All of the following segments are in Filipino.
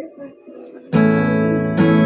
Christmas.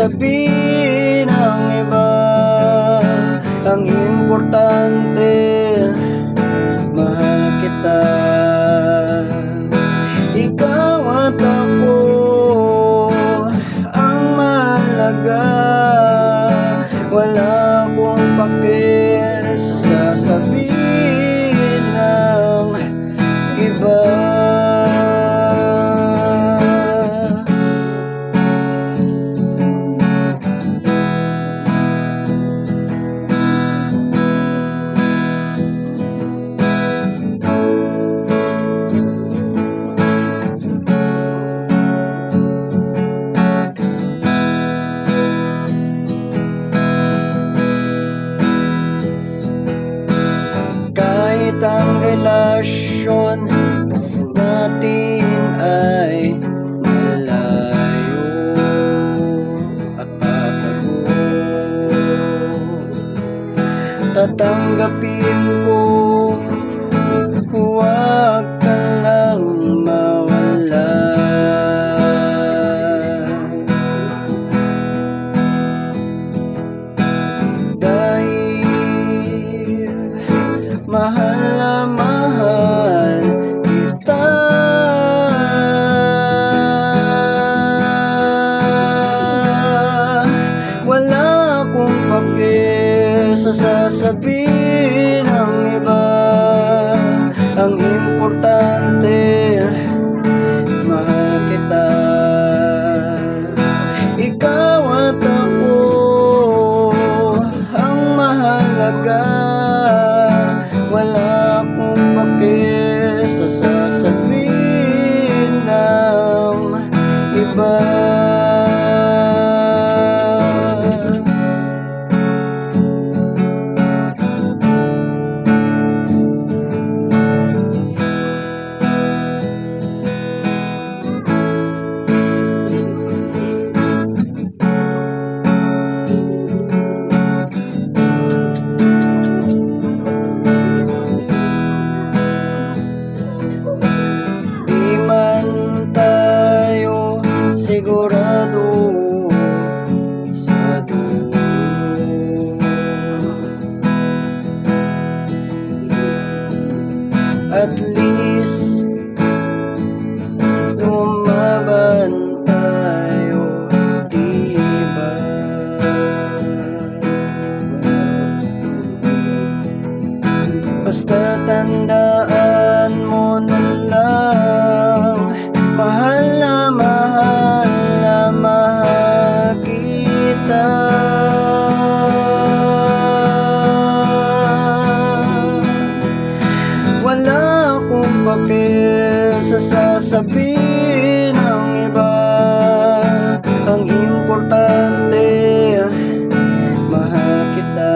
sasabihin ng iba Ang iba Mahal na mahal kita. Wala akong papel sa sasabihin ng iba. Ang importante But. at least sasabihin ng iba. Ang importante, mahal kita.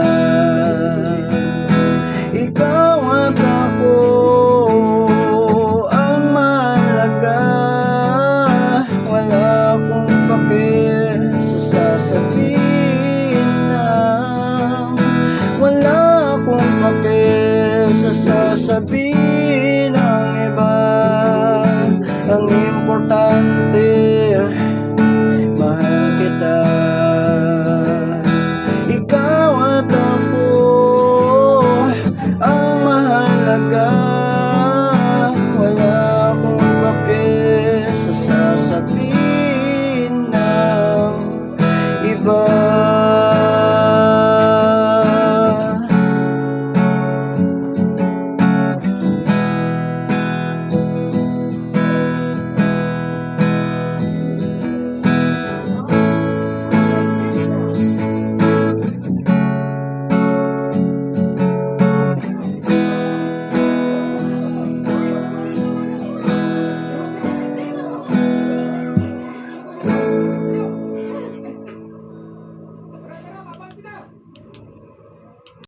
Ikaw at ako ang mahalaga. Wala akong pake sa sasabihin ng Wala akong pake sa sasabihin